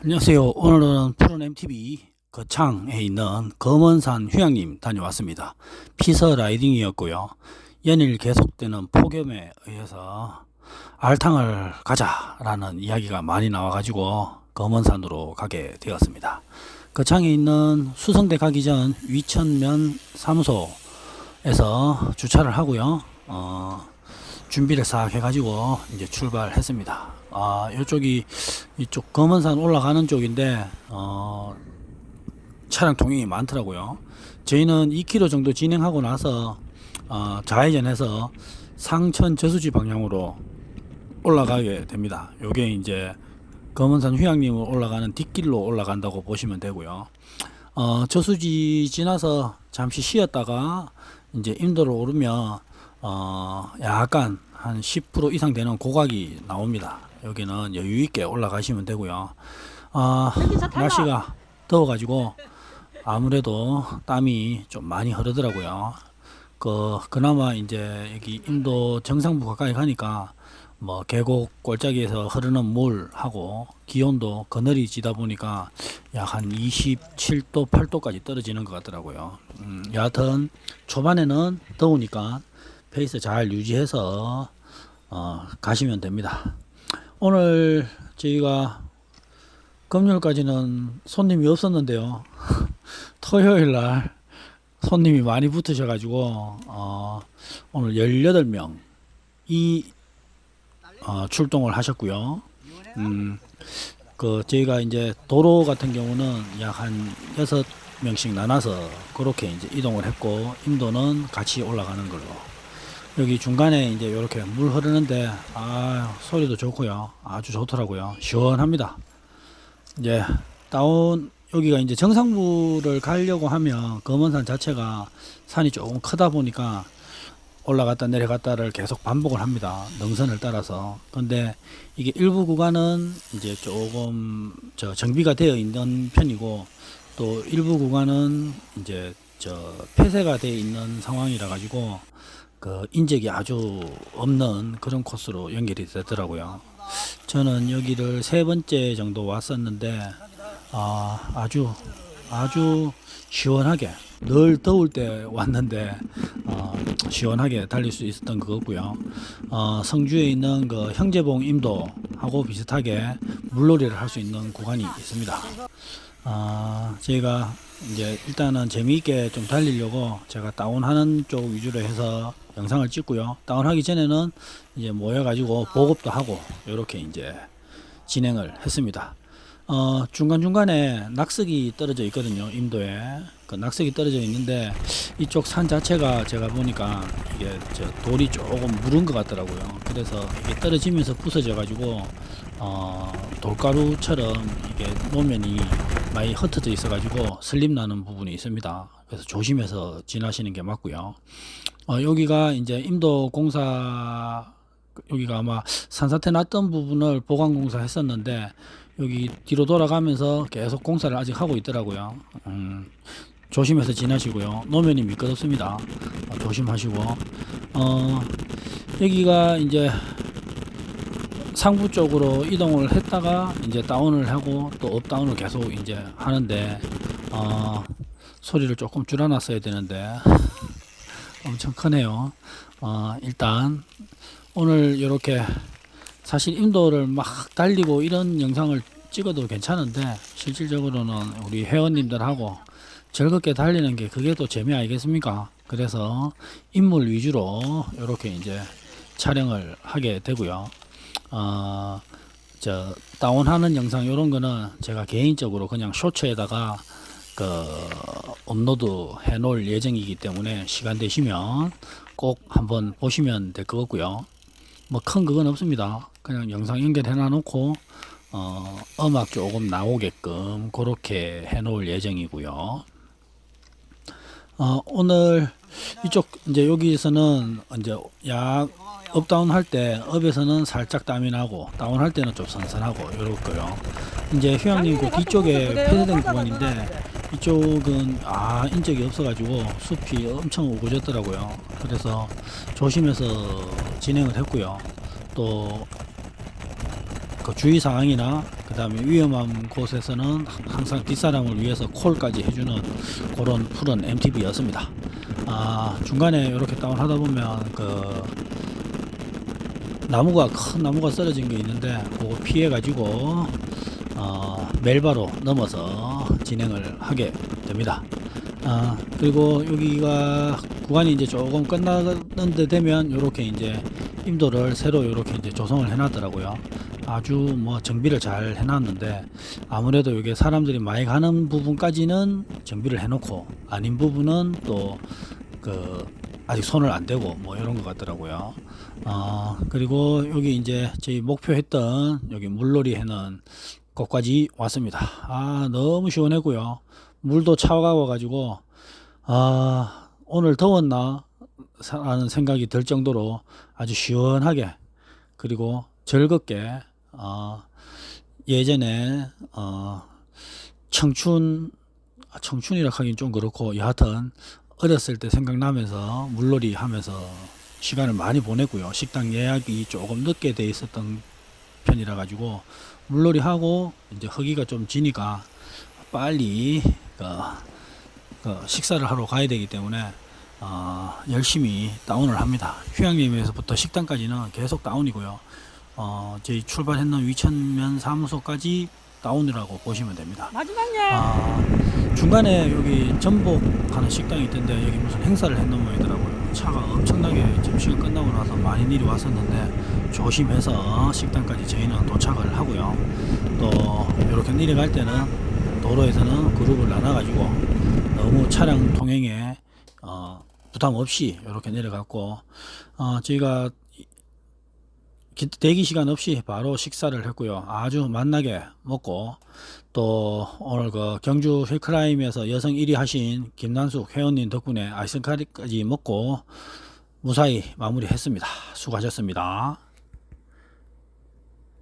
안녕하세요. 오늘은 푸른 MTV 거창에 있는 검은산 휴양림 다녀왔습니다. 피서 라이딩이었고요. 연일 계속되는 폭염에 의해서 알탕을 가자라는 이야기가 많이 나와가지고 검은산으로 가게 되었습니다. 거창에 있는 수성대 가기 전 위천면 사무소에서 주차를 하고요. 어, 준비를 싹 해가지고 이제 출발했습니다. 아, 이쪽이 이쪽 검은산 올라가는 쪽인데 어, 차량 통행이 많더라고요. 저희는 2km 정도 진행하고 나서 어, 좌회전해서 상천 저수지 방향으로 올라가게 됩니다. 요게 이제 검은산 휴양림을 올라가는 뒷길로 올라간다고 보시면 되고요. 어, 저수지 지나서 잠시 쉬었다가 이제 인도로 오르면 어, 약간 한 10% 이상 되는 고각이 나옵니다. 여기는 여유 있게 올라가시면 되고요. 어, 날씨가 더워가지고 아무래도 땀이 좀 많이 흐르더라고요. 그 그나마 이제 여기 인도 정상부 가까이 가니까 뭐 계곡 골짜기에서 흐르는 물하고 기온도 그늘이 지다 보니까 약 한 27도, 8도까지 떨어지는 것 같더라고요. 음, 여하튼 초반에는 더우니까 페이스 잘 유지해서 어, 가시면 됩니다. 오늘 저희가 금요일까지는 손님이 없었는데요. 토요일 날 손님이 많이 붙으셔가지고 어, 오늘 18명이 어, 출동을 하셨고요. 음, 그 저희가 이제 도로 같은 경우는 약한 여섯 명씩 나눠서 그렇게 이제 이동을 했고 인도는 같이 올라가는 걸로. 여기 중간에 이제 이렇게 물 흐르는데 아 소리도 좋고요. 아주 좋더라고요. 시원합니다. 이제 다운 여기가 이제 정상부를 가려고 하면 검은산 자체가 산이 조금 크다 보니까 올라갔다 내려갔다를 계속 반복을 합니다. 능선을 따라서. 근데 이게 일부 구간은 이제 조금 저 정비가 되어 있는 편이고 또 일부 구간은 이제 저 폐쇄가 되어 있는 상황이라 가지고 그 인적이 아주 없는 그런 코스로 연결이 되더라고요. 저는 여기를 세 번째 정도 왔었는데 아, 아주 아주 시원하게 늘 더울 때 왔는데 어, 시원하게 달릴 수 있었던 것 같고요. 어, 성주에 있는 그 형제봉 임도하고 비슷하게 물놀이를 할 수 있는 구간이 있습니다. 아, 저희가 이제 일단은 재미있게 좀 달리려고 제가 다운하는 쪽 위주로 해서 영상을 찍고요. 다운하기 전에는 이제 모여가지고 보급도 하고 이렇게 이제 진행을 했습니다. 어, 중간중간에 낙석이 떨어져 있거든요. 임도에. 그 낙석이 떨어져 있는데 이쪽 산 자체가 제가 보니까 이게 저 돌이 조금 무른 것 같더라고요. 그래서 이게 떨어지면서 부서져 가지고 어, 돌가루처럼 이게 노면이 많이 흩어져 있어 가지고 슬림 나는 부분이 있습니다. 그래서 조심해서 지나시는 게 맞고요. 어, 여기가 이제 임도 공사 여기가 아마 산사태 났던 부분을 보강 공사 했었는데 여기 뒤로 돌아가면서 계속 공사를 아직 하고 있더라고요. 음, 조심해서 지나시고요. 노면이 미끄럽습니다. 어, 조심하시고 어, 여기가 이제 상부 쪽으로 이동을 했다가 이제 다운을 하고 또 업다운을 계속 이제 하는데 어, 소리를 조금 줄여놨어야 되는데 엄청 크네요. 어, 일단 오늘 이렇게 사실 인도를 막 달리고 이런 영상을 찍어도 괜찮은데 실질적으로는 우리 회원님들하고 즐겁게 달리는 게 그게 또 재미 아니겠습니까? 그래서 인물 위주로 이렇게 이제 촬영을 하게 되고요. 어, 저 다운하는 영상 이런 거는 제가 개인적으로 그냥 쇼츠에다가 그 업로드 해 놓을 예정이기 때문에 시간 되시면 꼭 한번 보시면 될 것 같고요. 뭐 큰 그건 없습니다. 그냥 영상 연결해 놔 놓고 어, 음악 조금 나오게끔 그렇게 해 놓을 예정이고요. 어, 오늘 이쪽 이제 여기서는 이제 약 업다운 할 때 업에서는 살짝 땀이 나고 다운 할 때는 좀 선선하고 이렇고요. 이제 휴양림 그 뒤쪽에 폐쇄된 구간인데 이쪽은 아 인적이 없어가지고 숲이 엄청 우거졌더라고요. 그래서 조심해서 진행을 했고요. 또 그 주의 사항이나 그 그다음에 위험한 곳에서는 항상 뒷사람을 위해서 콜까지 해주는 그런 푸른 MTB였습니다. 아 중간에 이렇게 다운하다 보면 그 나무가 큰 나무가 쓰러진 게 있는데 그거 피해 가지고 어, 멜바로 넘어서 진행을 하게 됩니다. 아 그리고 여기가 구간이 이제 조금 끝나는 데 되면 이렇게 이제 임도를 새로 이렇게 이제 조성을 해놨더라고요. 아주 뭐 정비를 잘 해놨는데 아무래도 이게 사람들이 많이 가는 부분까지는 정비를 해놓고 아닌 부분은 또 그 아직 손을 안 대고 뭐 이런 것 같더라고요. 어 그리고 여기 이제 저희 목표했던 여기 물놀이 해는 곳까지 왔습니다. 아 너무 시원했고요. 물도 차가워 가지고 아 오늘 더웠나 라는 생각이 들 정도로 아주 시원하게 그리고 즐겁게 어, 예전에 어, 청춘 아, 청춘이라 하긴 좀 그렇고 여하튼 어렸을 때 생각나면서 물놀이 하면서 시간을 많이 보냈고요. 식당 예약이 조금 늦게 돼 있었던 편이라 가지고 물놀이 하고 이제 허기가 좀 지니까 빨리 그, 그 식사를 하러 가야 되기 때문에 어, 열심히 다운을 합니다. 휴양림에서부터 식당까지는 계속 다운이고요. 어, 저희 출발했는 위천면 사무소까지 다운이라고 보시면 됩니다. 마지막이야. 아, 중간에 여기 전복 하는 식당이 있던데 여기 무슨 행사를 했는 모양이더라고요. 차가 엄청나게 점심시간 끝나고 나서 많이 일이 왔었는데 조심해서 식당까지 저희는 도착을 하고요. 또 이렇게 내려갈 때는 도로에서는 그룹을 나눠가지고 너무 차량 통행에 어, 부담 없이 이렇게 내려갔고 어, 저희가 기- 대기 시간 없이 바로 식사를 했고요. 아주 맛나게 먹고 또 오늘 그 경주 힐클라임에서 여성 1위 하신 김난숙 회원님 덕분에 아이스크림까지 먹고 무사히 마무리했습니다. 수고하셨습니다.